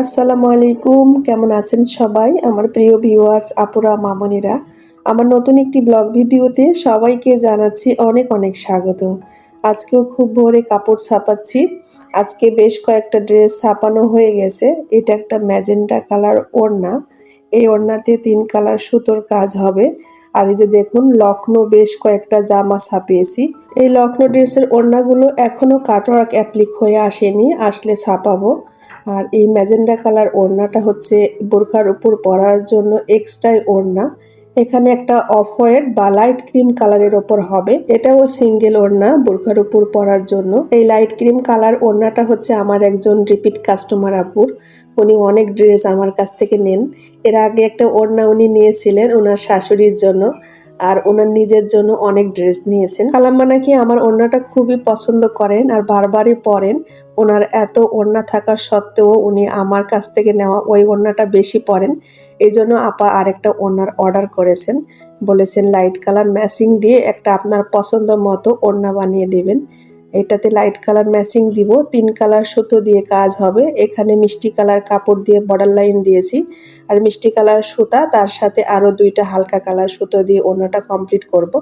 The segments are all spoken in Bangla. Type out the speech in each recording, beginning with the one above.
আসসালামু আলাইকুম, কেমন আছেন সবাই? আমার প্রিয় ভিউয়ার্স আপুরা, মামনিরা, আমার নতুন একটি ব্লগ ভিডিওতে সবাইকে জানাচ্ছি অনেক অনেক স্বাগত। আজকেও খুব ভোরে কাপড় ছাপাচ্ছি। আজকে বেশ কয়েকটা ড্রেস ছাপানো হয়ে গেছে। এটা একটা ম্যাজেন্টা কালার ওড়না। এই ওড়নাতে তিন কালার সুতোর কাজ হবে। আর এই যে দেখুন লখনৌ বেশ কয়েকটা জামা ছাপিয়েছি। এই লখনৌ ড্রেসের ওড়নাগুলো এখনও কাটওয়ার্ক অ্যাপ্লিক হয়ে আসেনি। আসলে ছাপাবো। আর এই ম্যাজেন্ডা কালার ওড়নাটা হচ্ছে বোরখার উপর পরার জন্য এক্সট্রাই ওড়না। এখানে একটা অফ হোয়াইট বা লাইট ক্রিম কালারের ওপর হবে। এটাও সিঙ্গেল ওড়না বোরখার উপর পরার জন্য। এই লাইট ক্রিম কালার ওড়নাটা হচ্ছে আমার একজন রিপিট কাস্টমার আপুর। উনি অনেক ড্রেস আমার কাছ থেকে নেন। এর আগে একটা ওড়না উনি নিয়েছিলেন ওনার শাশুড়ির জন্য। আর ওনার নিজের জন্য অনেক ড্রেস নিয়েছেন। কালাম্মা নাকি আমার ওড়নাটা খুবই পছন্দ করেন আর বারবারই পরেন। ওনার এত ওড়না থাকা সত্ত্বেও উনি আমার কাছ থেকে নেওয়া ওই ওড়নাটা বেশি পরেন। এই জন্য আপা আরেকটা ওড়নার অর্ডার করেছেন। বলেছেন, লাইট কালার ম্যাচিং দিয়ে একটা আপনার পছন্দ মতো ওড়না বানিয়ে দেবেন। এটাতে লাইট কালার ম্যাচিং দিব। তিন কালার সুতো দিয়ে কাজ হবে। এখানে মিষ্টি কালার কাপড় দিয়ে বর্ডার লাইন দিয়েছি। আর মিষ্টি কালার সুতা, তার সাথে আরও দুইটা হালকা কালার সুতো দিয়ে অন্যটা কমপ্লিট করব।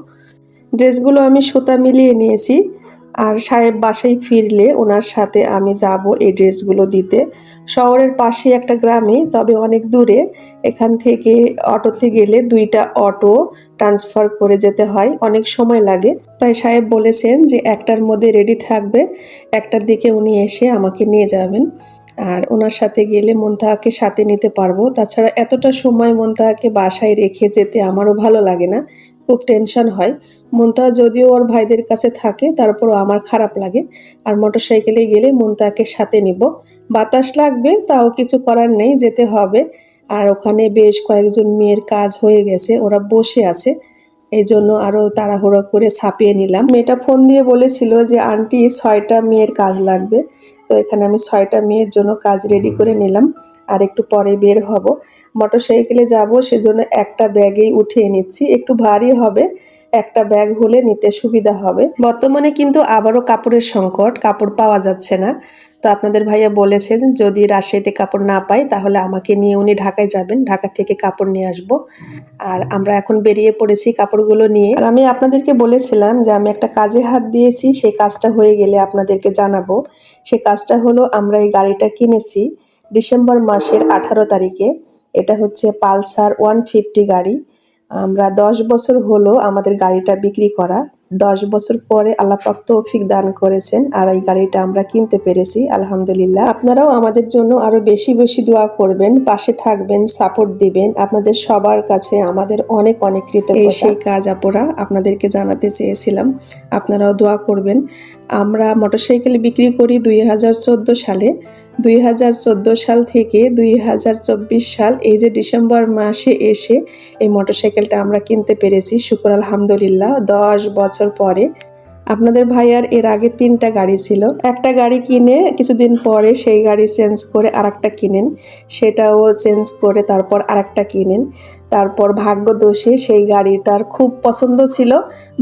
ড্রেসগুলো আমি সুতা মিলিয়ে নিয়েছি। আর সাহেব বাসায় ফিরলে ওনার সাথে আমি যাব এই ড্রেসগুলো দিতে। শহরের পাশে একটা গ্রামে, তবে অনেক দূরে। এখান থেকে অটোতে গেলে দুইটা অটো ট্রান্সফার করে যেতে হয়, অনেক সময় লাগে। তাই সাহেব বলেছেন যে একটার মধ্যে রেডি থাকবে, একটার দিকে উনি এসে আমাকে নিয়ে যাবেন। আর ওনার সাথে গেলে মন্তাহাকে সাথে নিতে পারব। তাছাড়া এতটা সময় মন্তাহাকে বাসায় রেখে যেতে আমারও ভালো লাগে না। খুব টেনশন হয়। মন্তা যদিও ওর ভাইদের কাছে থাকে, তারপরও আমার খারাপ লাগে। আর মোটর সাইকেলে গেলে মন্তাকে সাথে নিব। বাতাস লাগবে, তাও কিছু করার নেই, যেতে হবে। আর ওখানে বেশ কয়েকজন মেয়ের কাজ হয়ে গেছে, ওরা বসে আছে। এই জন্য আরও তাড়াহুড়ো করে ছাপিয়ে নিলাম। মেয়েটা ফোন দিয়ে বলেছিল যে আন্টি ছয়টা মেয়ের কাজ লাগবে। তো এখানে আমি ছয়টা মেয়ের জন্য কাজ রেডি করে নিলাম। আর একটু পরে বের হব। মোটর সাইকেলে যাব সেজন্য একটা ব্যাগেই উঠিয়ে নিচ্ছি। একটু ভারী হবে একটা ব্যাগ হলে নিতে সুবিধা হবে। বর্তমানে কিন্তু আবারও কাপড়ের সংকট, কাপড় পাওয়া যাচ্ছে না। তো আপনাদের ভাইয়া বলেছেন, যদি রাজশাহীতে কাপড় না পাই, তাহলে আমাকে নিয়ে উনি ঢাকায় যাবেন। ঢাকা থেকে কাপড় নিয়ে আসব। আর আমরা এখন বেরিয়ে পড়েছি কাপড়গুলো নিয়ে। আর আমি আপনাদেরকে বলেছিলাম যে আমি একটা কাজে হাত দিয়েছি সেই কাজটা হয়ে গেলে আপনাদেরকে জানাব। সে কাজটা হলো, আমরা এই গাড়িটা কিনেছি ডিসেম্বর মাসের আঠারো তারিখে। এটা হচ্ছে পালসার ওয়ান ফিফটি গাড়ি। আমরা দশ বছর হলো আমাদের গাড়িটা বিক্রি করা। দশ বছর পরে আল্লাপাক তৌফিক দান করেছেন আর এই গাড়িটা আমরা কিনতে পেরেছি, আলহামদুলিল্লাহ। আপনারাও আমাদের জন্য আরও বেশি বেশি দোয়া করবেন, পাশে থাকবেন, সাপোর্ট দিবেন। আপনাদের সবার কাছে আমাদের অনেক অনেক কৃতজ্ঞতা। সেই কাজ আপরা, আপনাদেরকে জানাতে চেয়েছিলাম। আপনারাও দোয়া করবেন। আমরা মোটরসাইকেল বিক্রি করি দুই হাজার চোদ্দ সালে। দুই হাজার চোদ্দ সাল থেকে দুই হাজার চব্বিশ সাল, এই যে ডিসেম্বর মাসে এসে এই মোটরসাইকেলটা আমরা কিনতে পেরেছি, শুক্র আলহামদুলিল্লাহ। দশ বছর পরে আপনাদের ভাইয়ার এর আগে তিনটা গাড়ি ছিল। একটা গাড়ি কিনে কিছুদিন পরে সেই গাড়ি চেঞ্জ করে আর একটা কিনেন, সেটাও চেঞ্জ করে তারপর আর একটা কিনেন। তারপর ভাগ্যদোষে সেই গাড়িটার খুব পছন্দ ছিল,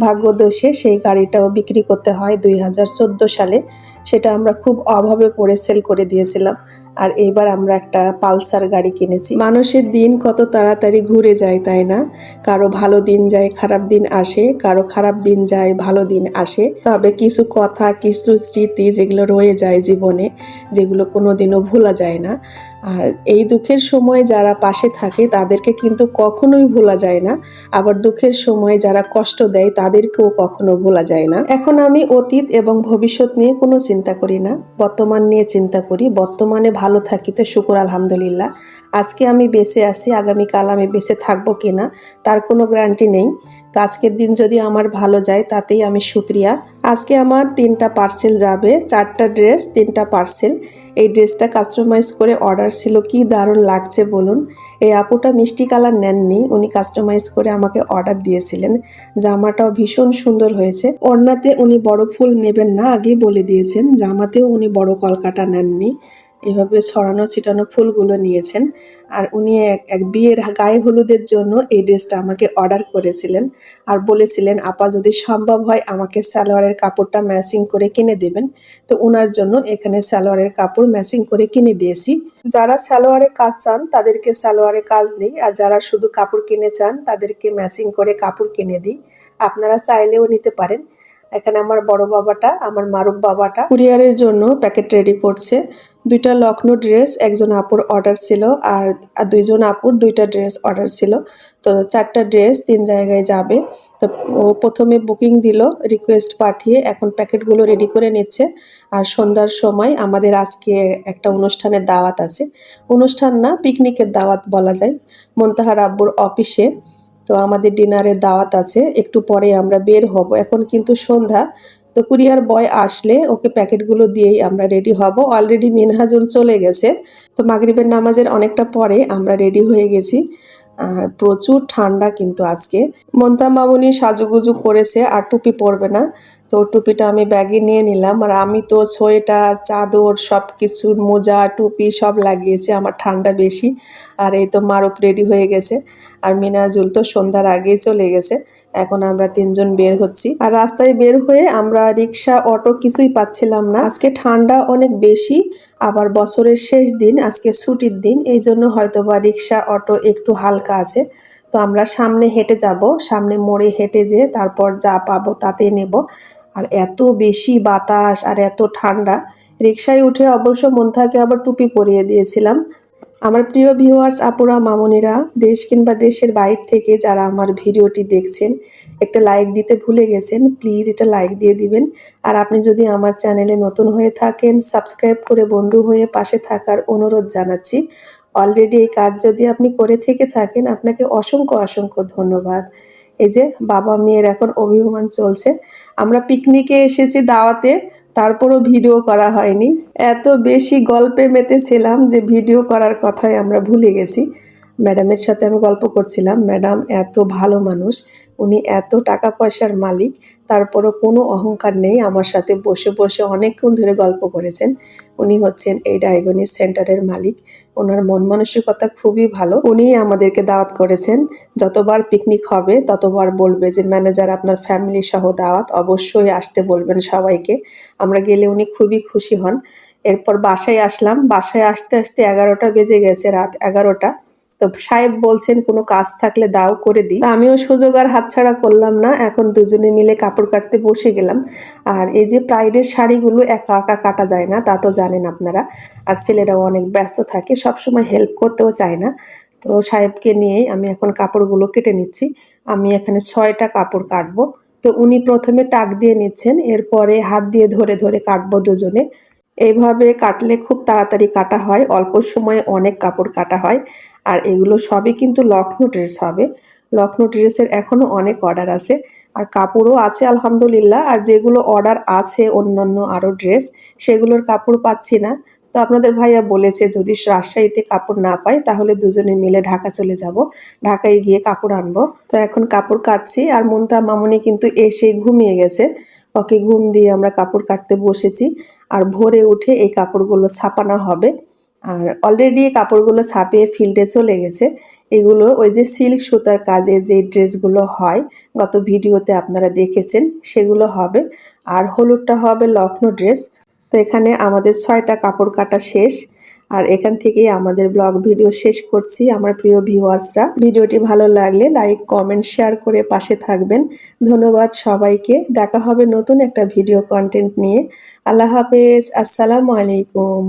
ভাগ্যদোষে সেই গাড়িটাও বিক্রি করতে হয় দুই হাজার চোদ্দ সালে। সেটা আমরা খুব অভাবে পড়ে সেল করে দিয়েছিলাম। আর এইবার আমরা একটা পালসার গাড়ি কিনেছি। মানুষের দিন কত তাড়াতাড়ি ঘুরে যায়, তাই না? কারও ভালো দিন যায়, খারাপ দিন আসে। কারও খারাপ দিন যায়, ভালো দিন আসে। তবে কিছু কথা, কিছু স্মৃতি যেগুলো রয়ে যায় জীবনে, যেগুলো কোনোদিনও ভোলা যায় না। আর এই দুঃখের সময় যারা পাশে থাকে, তাদেরকে কিন্তু কখনোই ভোলা যায় না। আবার দুঃখের সময় যারা কষ্ট দেয়, তাদেরকেও কখনো ভোলা যায় না। এখন আমি অতীত এবং ভবিষ্যৎ নিয়ে কোনো চিন্তা করি না। বর্তমান নিয়ে চিন্তা করি। বর্তমানে ভালো থাকি তো শুকুর, আলহামদুলিল্লাহ। আজকে আমি বেঁচে আছি, আগামীকাল আমি বেঁচে থাকব কিনা, তার কোনো গ্যারান্টি নেই। তো আজকের দিন যদি আমার ভালো যায়, তাতেই আমি সুক্রিয়া আজকে আমার তিনটা পার্সেল যাবে, চারটা ড্রেস, তিনটা পার্সেল। এই ড্রেসটা কাস্টমাইজ করে অর্ডার ছিল, কি দারুণ লাগছে বলুন। এই আপুটা মিষ্টি কালার নেননি, উনি কাস্টমাইজ করে আমাকে অর্ডার দিয়েছিলেন। জামাটাও ভীষণ সুন্দর হয়েছে। ওড়নাতে উনি বড় ফুল নেবেন না আগে বলে দিয়েছেন, জামাতেও উনি বড় কলকাটা নেননি। এভাবে ছড়ানো ছিটানো ফুলগুলো নিয়েছেন। আর উনি এক এক বিয়ের গায়ে হলুদের জন্য এই ড্রেসটা আমাকে অর্ডার করেছিলেন। আর বলেছিলেন, আপা, যদি সম্ভব হয় আমাকে সালোয়ারের কাপড়টা ম্যাচিং করে কিনে দেবেন। তো ওনার জন্য এখানে সালোয়ারের কাপড় ম্যাচিং করে কিনে দিয়েছি। যারা সালোয়ারে কাজ চান, তাদেরকে সালোয়ারে কাজ দিই আর যারা শুধু কাপড় কিনে চান, তাদেরকে ম্যাচিং করে কাপড় কিনে দিই। আপনারা চাইলেও নিতে পারেন। এখানে আমার বড় বাবাটা, আমার মারুক বাবাটা কুরিয়ারের জন্য প্যাকেট রেডি করছে। দুইটা লখনৌ ড্রেস, একজন আপুর অর্ডার ছিল আর দুইজন আপুর দুইটা ড্রেস অর্ডার ছিল। তো চারটা ড্রেস তিন জায়গায় যাবে। তো ও প্রথমে বুকিং দিল রিকোয়েস্ট পাঠিয়ে এখন প্যাকেটগুলো রেডি করে নিচ্ছে। আর সন্ধ্যার সময় আমাদের আজকে একটা অনুষ্ঠানের দাওয়াত আছে। অনুষ্ঠান না পিকনিকের দাওয়াত বলা যায়। মন্তাহার আব্বুর অফিসে তো আমাদের ডিনারের দাওয়াত আছে। একটু পরে আমরা বের হব। এখন কিন্তু সন্ধ্যা। তো কুরিয়ার বয় আসলে ওকে প্যাকেটগুলো দিয়েই আমরা রেডি হব। অলরেডি মিনহাজুল চলে গেছে। তো মাগরিবের নামাজের অনেকটা পরে আমরা রেডি হয়ে গেছি। আর প্রচুর ঠান্ডা কিন্তু আজকে। মন্তা মামনি সাজুগুজু করেছে, আর টুপি পরবে না। তো টুপিটা আমি ব্যাগে নিয়ে নিলাম। আর আমি তো সোয়েটার, চাদর সব কিছুর মোজা, টুপি সব লাগিয়েছি, আমার ঠান্ডা বেশি। আর এই তো মারুপ রেডি হয়ে গেছে। আর মিনাজুল তো সন্ধ্যার আগেই চলে গেছে। এখন আমরা তিনজন বের হচ্ছি। আর রাস্তায় বের হয়ে আমরা রিক্সা, অটো কিছুই পাচ্ছিলাম না। আজকে ঠান্ডা অনেক বেশি, আবার বছরের শেষ দিন, আজকে ছুটির দিন। এই জন্য হয়তো বা রিক্সা, অটো একটু হালকা আছে। তো আমরা সামনে হেঁটে যাব, সামনে মোড়ে হেঁটে যেয়ে তারপর যা পাবো তাতে নেব। আর এত বেশি বাতাস আর এত ঠান্ডা রিক্সায় উঠে অবশ্য মন্থাকে আবার টুপি পরিয়ে দিয়েছিলাম। আমার প্রিয় ভিউয়ার্স আপুরা, মামনিরা, দেশ কিংবা দেশের বাইরে থেকে যারা আমার ভিডিওটি দেখছেন, একটা লাইক দিতে ভুলে গেছেন প্লিজ এটা লাইক দিয়ে দিবেন। আর আপনি যদি আমার চ্যানেলে নতুন হয়ে থাকেন সাবস্ক্রাইব করে বন্ধু হয়ে পাশে থাকার অনুরোধ জানাচ্ছি। অলরেডি এই কাজ যদি আপনি করে থেকে থাকেন, আপনাকে অসংখ্য অসংখ্য ধন্যবাদ। এই যে বাবা মেয়ের এখন অভিমান চলছে। আমরা পিকনিকে এসেছি দাওয়াতে, তারপরও ভিডিও করা হয়নি। এত বেশি গল্পে মেতেছিলাম যে ভিডিও করার কথাই আমরা ভুলে গেছি। ম্যাডামের সাথে আমি গল্প করছিলাম, ম্যাডাম এত ভালো মানুষ, উনি এত টাকা পয়সার মালিক, তারপরও কোনো অহংকার নেই, আমার সাথে বসে বসে অনেকক্ষণ ধরে গল্প করেছেন। উনি হচ্ছেন এই ডায়াগনিস সেন্টারের মালিক, ওনার মন মানসিকতা খুবই ভালো। উনি আমাদেরকে দাওয়াত করেছেন, যতবার পিকনিক হবে, ততবার বলবে যে, ম্যানেজার, আপনার ফ্যামিলি সহ দাওয়াত, অবশ্যই আসতে বলবেন সবাইকে। আমরা গেলে উনি খুবই খুশি হন। এরপর বাসায় আসলাম, বাসায় আসতে আসতে এগারোটা বেজে গেছে, রাত এগারোটা। তো সাহেব বলছেন, কোনো কাজ থাকলে দাও করে দিই। আমিও সুযোগ আর হাতছাড়া করলাম না। এখন দুজনে মিলে কাপড় কাটতে বসে গেলাম। আর এই যে প্রাইডের শাড়িগুলো একা একা কাটা যায় না, তা তো জানেন আপনারা। আর ছেলেরাও অনেক ব্যস্ত থাকে, সবসময় হেল্প করতেও চায় না। তো সাহেবকে নিয়েই আমি এখন কাপড়গুলো কেটে নিচ্ছি। আমি এখানে ছয়টা কাপড় কাটবো। তো উনি প্রথমে টাক দিয়ে নিচ্ছেন, এরপরে হাত দিয়ে ধরে ধরে কাটবো দুজনে। এইভাবে কাটলে খুব তাড়াতাড়ি কাটা হয়, অল্প সময়ে অনেক কাপড় কাটা হয়। আর এগুলো সবই কিন্তু লখনৌ ড্রেস হবে। লখনৌ ড্রেসের এখনও অনেক অর্ডার আছে। আর কাপড়ও আছে আলহামদুলিল্লাহ। আর যেগুলো অর্ডার আছে অন্যান্য আরও ড্রেস, সেগুলোর কাপড় পাচ্ছি না। তো আপনাদের ভাইয়া বলেছে, যদি রাজশাহীতে কাপড় না পাই, তাহলে দুজনে মিলে ঢাকা চলে যাব। ঢাকায় গিয়ে কাপড় আনব। তো এখন কাপড় কাটছি। আর মন্তা মামনি কিন্তু এসে ঘুমিয়ে গেছে। ওকে ঘুম দিয়ে আমরা কাপড় কাটতে বসেছি আর ভোরে উঠে এই কাপড়গুলো ছাপানো হবে। আর অলরেডি কাপড়গুলো ছাপিয়ে ফিল্ডে চলে গেছে। এগুলো ওই যে সিল্ক সুতার কাজে যে ড্রেসগুলো হয়, গত ভিডিওতে আপনারা দেখেছেন, সেগুলো হবে। আর হলুদটা হবে লখনৌ ড্রেস। তো এখানে আমাদের ছয়টা কাপড় কাটা শেষ। আর এখান থেকেই আমাদের ব্লগ ভিডিও শেষ করছি, আমার প্রিয় ভিউয়ার্সরা। ভিডিওটি ভালো লাগলে লাইক, কমেন্ট, শেয়ার করে পাশে থাকবেন। ধন্যবাদ সবাইকে। দেখা হবে নতুন একটা ভিডিও কন্টেন্ট নিয়ে। আল্লাহ হাফেজ। আসসালামু আলাইকুম।